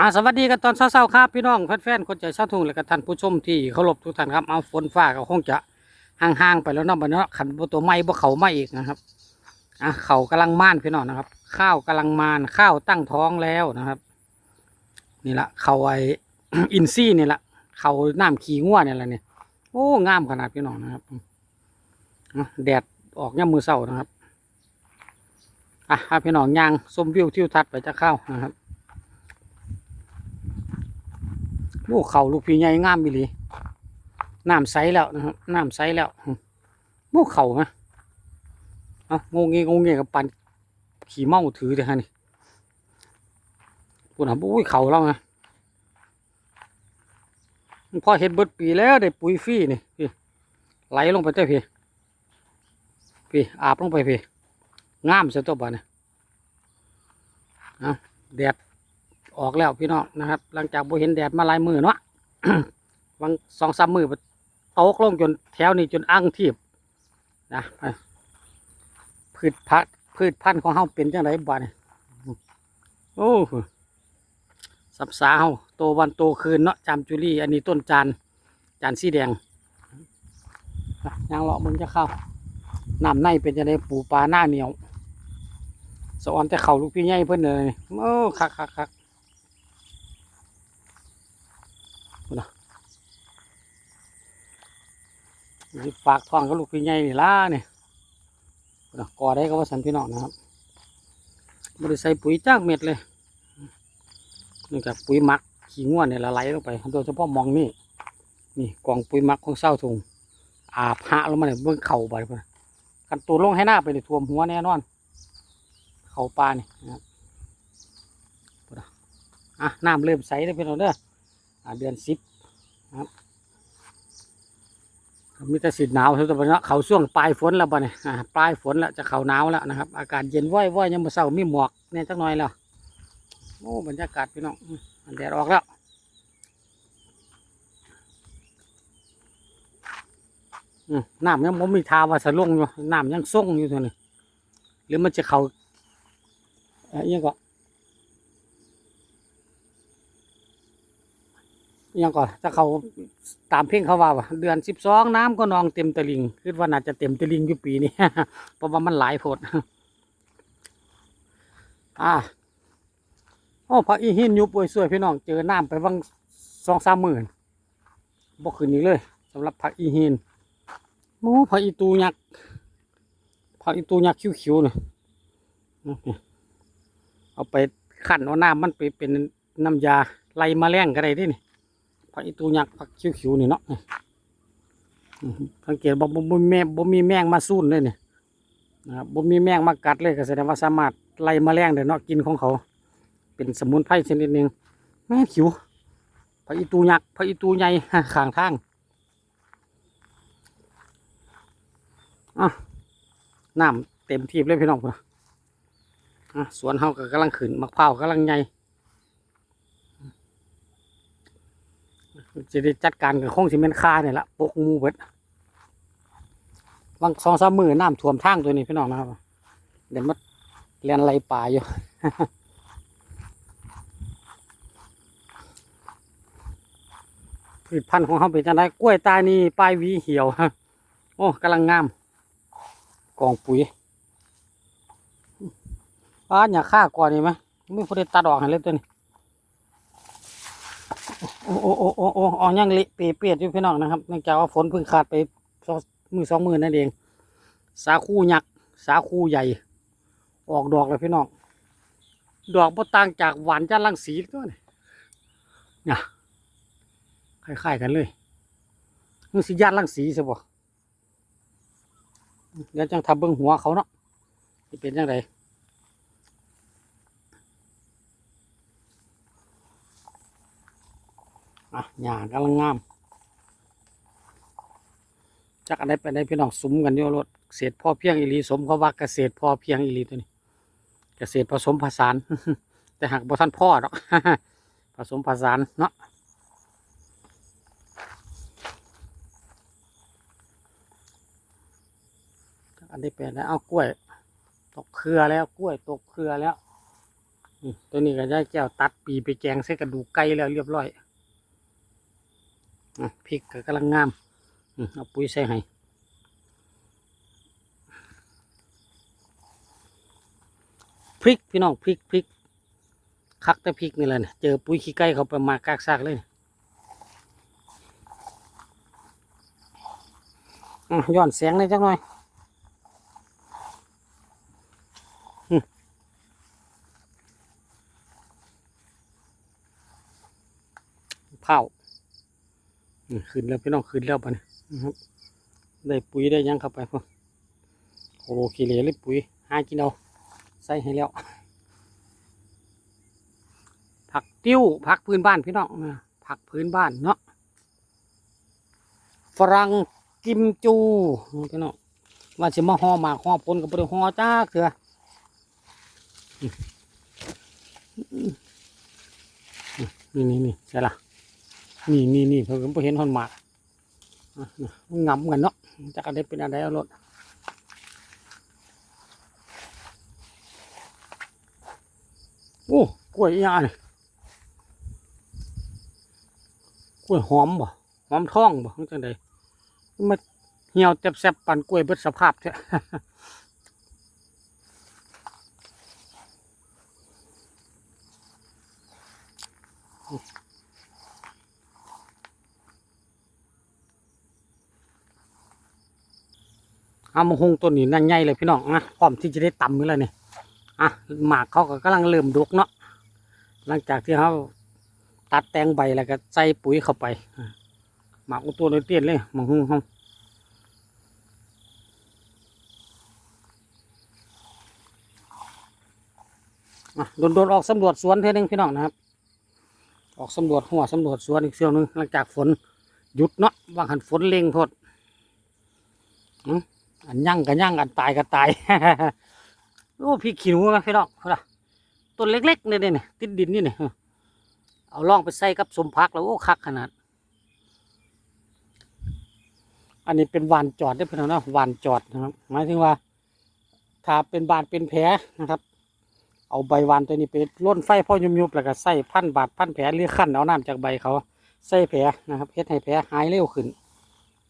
อ่าสวัสดีกันตอนเช้าๆครับพี่น้องแฟนๆคนใจเช้าทุ่งและก็ท่านผู้ชมที่เคารพทุกท่านครับเอาฝนฟ้าก็คงจะห่างๆไปแล้วเนาะบัดเนาะขันตัวไม้บ่เขาไม่อีกนะครับอะเขากำลังม่านพี่น้องนะครับ ข้าวกำลังมานข้าวตั้งท้องแล้วนะครับ นี่ละเขาไออินซี่นี่ละเขาน้ำขี้ง่วนี่แหละเนี่ยโอ้งามขนาดพี่น้องนะครับแดดออกย่ำมือเศร้านะครับอะพาพี่น้องย่างชมวิวทิวทัศน์ไปจะเข้านะครับ โอ้เขาลูกพี่ใหญ่งามบิลีน้ำใสแล้วนะครับน้ำใสแล้วโอ้เขานะเอางงเงงงเงกับปันขี่เมาถือเดี๋ยวฮะนี่ปุ่นอะอุ้ยเขาแล้วไงพอเห็ดเบิดปีแล้วได้ปุ๋ยฟรีนี่พี่ไหลลงไปเจ้าพี่พี่อาบลงไปพี่งามเสียตัวบ้านนี่เอาแดด ออกแล้วพี่น้องนะครับ หลังจากบ่เห็นแดดมาหลายมือเนาะวังสองสามมือไปตกลงจนแถวนี้จนอ่างทีบนะพืชพันธุ์พืชพันธุ์ของเฮาเป็นจังไดบ้านโอ้สับสาเฮาโตวันโตคืนเนาะจามจุลี่อันนี้ต้นจานจานสีแดงยางเลาะมึงจะเข้าน้ำในเป็นจังไดปูปลาหน้าเหนียวสะออนแต่เขาลูกพี่ใหญ่เพิ่อนเลยโอ้คักคักคัก สิฝากท้องกับลูกพี่ใหญ่นี่ล่ะเนี่ยนะกอได้ก็ว่าสันพี่น้องนะครับไม่ได้ใส่ปุ๋ยจ้างเม็ดเลยนี่กับปุ๋ยหมักขี้ง่วนเนี่ยละไหลลงไปโดยเฉพาะมองนี่นี่กล่องปุ๋ยหมักของเศร้าทุงอาบหะลงมาเนี่ยเบื้องเข่าไปกันตัวลงให้หน้าไปเลยท่วมหัวแน่นอน เข่าปลาเนี่นะครับพุ่นะอะน้ำเริ่มใสแล้วพี่น้องเด้อเดือนสิบ มีแต่สิหนาวท่านั้นเนาะเขาช่วงปลายฝนแล้วบ่เนี่ยปลายฝนแล้วจะเขาหนาวแล้วนะครับ อากาศเย็นว่อยว่อยยังมาเศร้ามีหมอกเนี่ยจักหน่อยแล้วโอ้บรรยากาศพี่น้องอันแดดออกแล้วน้ำยังบ่มีทาวาสลงอยู่น้ำยังส่งอยู่เท่านี้หรือมันจะเขาเอ่ออิหยังก็อิห ยังก่อนจะเขาตามเพลงเขาว่าเดือนสิบสองน้ำก็นองเต็มตะลิงคิดว่าน่าจะเต็มตะลิงอยู่ปีนี้เพราะว่ามันหลายโพดอ่าโอ้พระอีหินยุบ่วยสวยพี่น้องเจอน้ำไปวังสองสามหมื่นบ่ขึ้นอีกเลยสำหรับพระอีหินโอ้พระอีตูยักษ์พระอีตูยักษ์คิ้วๆเนี่ยเอาไปขันเอาน้ำมันไปเป็นน้ำยาไล่แมลงก็ได้เดินี่ ผักอีตูยักษ์ผักคิ้วๆนี่เนาะสังเกตบ่บ่บ่มีแมงบ่มีแมงมาสูนเลยเนี่ยนะครับบ่มีแมงมากัดเลยก็แสดงว่าสามารถไล่แมลงได้เนาะกินของเขา เป็นสมุนไพรชนิดหนึ่งแม่ขิวผักอีตูยักษ์ผักอีตูใหญ่ข้างทางอะน้ำเต็มที่เลยพี่น้องพุ่นนะอะสวนเฮาก็กำลังขึ้นมะพร้าวกำลังใหญ่ จะได้จัดการกับคงสิเมนคาเนี่ยละปกมูเบิดวังสองสามมือน้ำท่วมทางตัวนี้พี่น้องนะครับ เดี๋ยวมันเลียนไหลป่าอยู่พืชพันธุ์ของเขาเป็นจังไดกล้วยตานีปลายวีเหี่ยวโอ้กำลังงามกองปุ๋ยป้าอย่าฆ่าก่อนนี่ไหมไม่พอได้ตัดออกให้เลยตัวนี้ อ้โอ้โอ้โอ้โอ้อ๋อยังเละเปเปียดอยู่พี่น้องนะครับเนื่องจากว่าฝนเพิ่งขาดไปสองมือสองมือนั่นเอง สาคูยักษ์สาคูใหญ่ ออกดอกเลยพี่น้องดอกบ่ต่างจากหวานจันทร์ลังสีก็นี่เนี่ยคล้ายๆกันเลยมันสิญาติลังสีใช่ปะเดี๋ยวจังทำเบิ้องหัวเขาเนาะจะเป็นยังไง อะหญ้ากำลังงามจักอะไรไปได้พี่น้องสุมกันอยู่รถเกษตรพอเพียงอีหลีสมเขาว่าเกษตรพอเพียงอีหลีตัวนี้ เกษตรผสมผสาน แต่หากบ่ท่านพ่อหรอกผสมผสานเนาะจักอันนี้เป็นแล้วเอากล้วย ตกเครือแล้วกล้วยตกเครือแล้วตัวนี้ก็ได้แก้วตัดปีไปแกงใส่กระดูกไก่แล้วเรียบร้อย พริกก็กำลังงามเอาปุ๋ยใส่ให้พริกพี่น้องพริกพริกคักแต่พริกนี่แหละเนี่ยเจอปุ๋ยขี้ไก่เขาไปมากากซากเลยย้อนแสงเลยจักหน่อยเผา ขึ้นแล้วพี่น้องขึ้นแล้วปะเนี่ยนะครับ ได้ปุ๋ยได้ยังเข้าไปพอโคโลคิเลเลยปุ๋ยหากินเอาใส่ให้แล้ว ผักติ้วผักพื้นบ้านพี่น้องผักพื้นบ้านเนาะฝรั่งกิมจูพี่น้องว่าจะมาห่อหมากห่อผลกับปริห่อจ้าเถื่ออืมนี่นี่นี่ใช่ละ นี่นี่นี่เพิ่งเห็นหอนหมากอะนะงำกันเนาะจะกันได้เป็นอะไรเอารถโอ้กล้วยยาเนี่ยกล้วยหอมบ่หอมท้องบ่จังใดมาเหี่ยวแซ่บๆปั่นกล้วยเบิดสภาพเถอะ เอามาหงต้นนี้นั่นใหญ่เลยพี่น้องนะพร้อมที่จะได้ตำมือแล้วนี่อะหมากเขาก็กำลังเริ่มดกเนาะหลังจากที่เขาตัดแตงใบแล้วก็ใส่ปุ๋ยเข้าไปหมากตัวนี้เตี้ยนเลยหมังหงเขาอะโดนๆออกสำรวจสวนเท่านึงพี่น้องนะครับ ออกสำรวจหัวสำรวจสวนอีกเสี้ยวนึงหลังจากฝนหยุดเนาะบางหันฝนเล็งโทษอั อันยั่งก็ยั่งอันตายก็ตาย โอ้พี่ขี้หนูไหมพี่น้องเอาล่ะต้นเล็กๆเนี่ยเนี่ยติดดินนี่เนี่ยเอาล่องไปใส่กับสมพักแล้วโอ้คักขนาด อันนี้เป็นวานจอดได้พี่น้องนะวานจอดนะครับ หมายถึงว่า ถ้าเป็นบาดเป็นแผลนะครับ เอาใบวานตัวนี้ไปล่นไฟพ่อยุบๆแล้วก็ใส่พันบาดพันแผลหรือขั้นเอาน้ำจากใบเขาใส่แผลนะครับเฮ็ดให้แผลหายเร็วขึ้น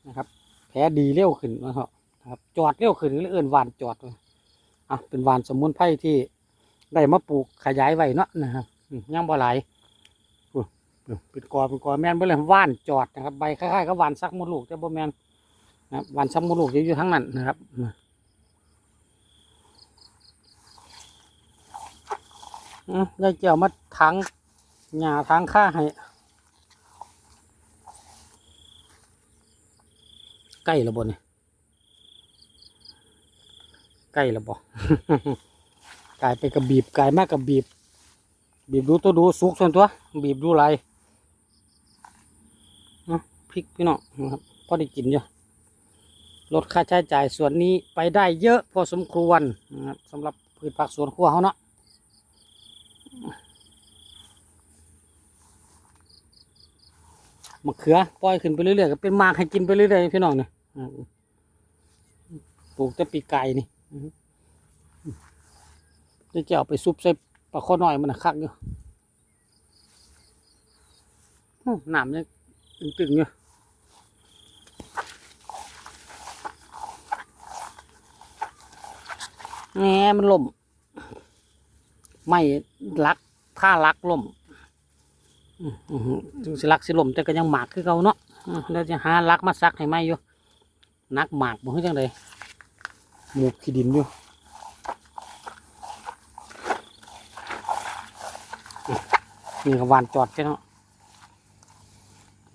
นะครับ แผลดีเร็วขึ้นนะครับ นะครับจอดเร็วขึ้นหรือเอื่นหวานจอดเลยอะเป็นหวานสมุนไพรที่ได้มาปลูกขยายไว้เนาะนะครับยังบ่หลายอู้อู้เป็นกอเป็นกอแมนบ่เลยว่านจอดนะครับใบคล้ายๆกับหวานซักมดลูกแต่บ่แมนนะครับหวานซักมดลูกอยู่ทั้งนั้นนะครับยายเกี่ยวมาทางหญ้าทางข้าให้ใกล้แล้วบนนี่ ใกล้แล้วบ่กลายไปกับบีบกลายมากกับบีบ บีบดูตัวดูสุกส่วนตัว บีบดูไรนาะพริกพี่น้องนะครับพอได้กินอยู่ลดค่าใช้จ่ายส่วนนี้ไปได้เยอะพอสมควรนะครับสำหรับพืชผักสวนครัวเขาเนาะมะเขือปล่อยขึ้นไปเรื่อยๆก็เป็นมากให้กินไปเรื่อยๆพี่น้องเนี่ยปลูกแต่ปีกไก่นี่ จะจะเอาไปซุปใส่ปลาข้อน้อยมันนะคักอยู่อื้อน้ำยังตึงๆอยู่แหมมันล่ม ไม่ลักผ้าลักล่มถึงสิลักสิล่มแต่ก็ยังหมากคือเก่าเนาะอื้อแล้วจะหาลักมาซักให้ไหมอยู่นักหมากบ่คือจังได หมูขี้ดินอยู่นี่ก็หวานจอดใช่เนาะ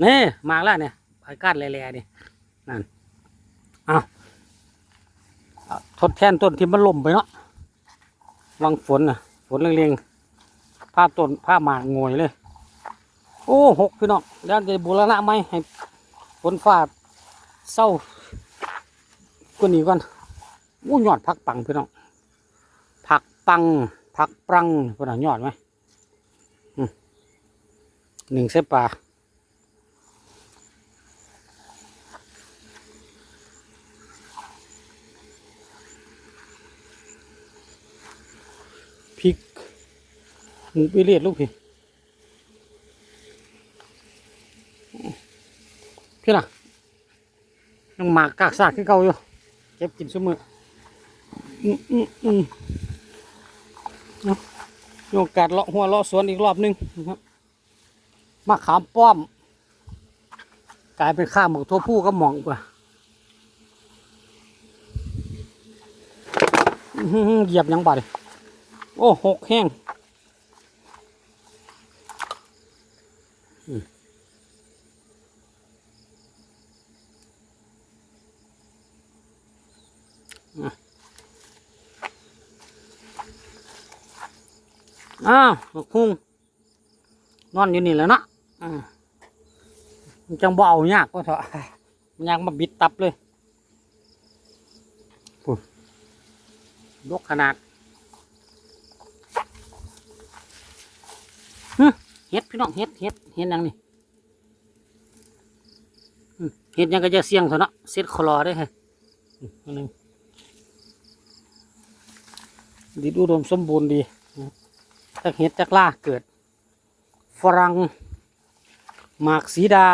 นี่มาแล้วเนี่ยพายก้านแหล่ๆนี่นั่นเอาเอาทดแทนต้นที่มันล่มไปเนาะวังฝนน่ะ ฝนเรียงๆผ้าต้นผ้าหมากงวยเลย โอ้หกพี่น้องแล้วจะบูรณะไหมให้ฝนฟ้าเศร้าก็นี้ก่อน อู้ยอดพักปังพี่น้องผักปังผักปังพี่น้องยอดไหมหนึ่งเส้นปลาพริกหมูไปเลียดลูกพี่พี่ล่ะยังหมากกากซากขึ้นเก่าอยู่ เก็บกินซุมือ อืมอืมอืมนะโอกาสเลาะหัวเลาะสวนอีกรอบหนึงนะครับมาขามป้อม กลายเป็นข้าหมกทั่วผู้ก็หมองกว่าเหยียบยังบาดโอ้หกแห้งอืมอะ อ้าวบักคุ้งนอนอยู่นี่แหล้วเนาะอ่ามันจังบ่เอายากก็เถอะมันยากมาบิดตับเลยพูดยกขนาดฮึเฮ็ดพี่น้องเฮ็ดเฮ็ดเฮ็ดหยังนี่อืมเฮ็ดหยังก็จะเสี่ยงเถอะเนาะเซ็ตคลอได้ค่ะอืมอันหนึงดีดูดมสมบูรณ์ดีนะ จากเฮ็ดจากล่าเกิด ฝรั่งหมากสีดา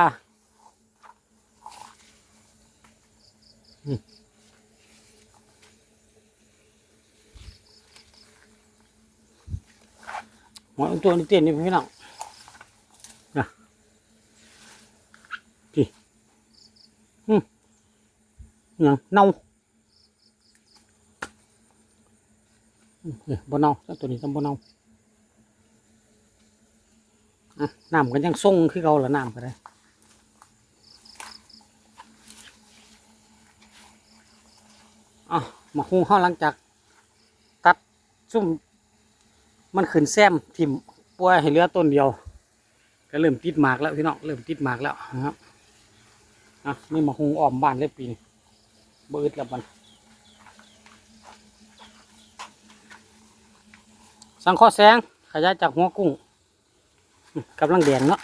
หมอตัวนี้เต้นนี่พี่น้องนะพี่อืมยังเน่าอืมเอ้ยบ่เน่าตัวนี้ต้องบ่เน่าอะ น้ำกันยังทรงคือเกาละน้ำก็ได้อะมาหุงข้าหลังจาก ตัดซุ่ม มันขึ้นแซมทิมป่วยให้เหลือต้นเดียว ก็เริ่มติดหมากแล้วพี่น้องเริ่มติดหมากแล้วนะครับอะนี่มาคงอ้อมบ้านเลยปีนี้เบิดแล้วมันสังข้อแสงขยายจากหัวกุ้ง กำลังแดงเนาะ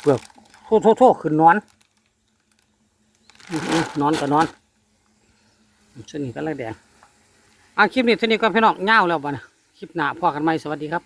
เปลือกโทษโทษโทษขึ้นนอนอืมอืมนอนก็นอนชนี้ก็เลยแดงอะคลิปนี้เท่านี้ก็พี่น้องเง่าแล้วบ้านะคลิปหน้าพอกันไหมสวัสดีครับ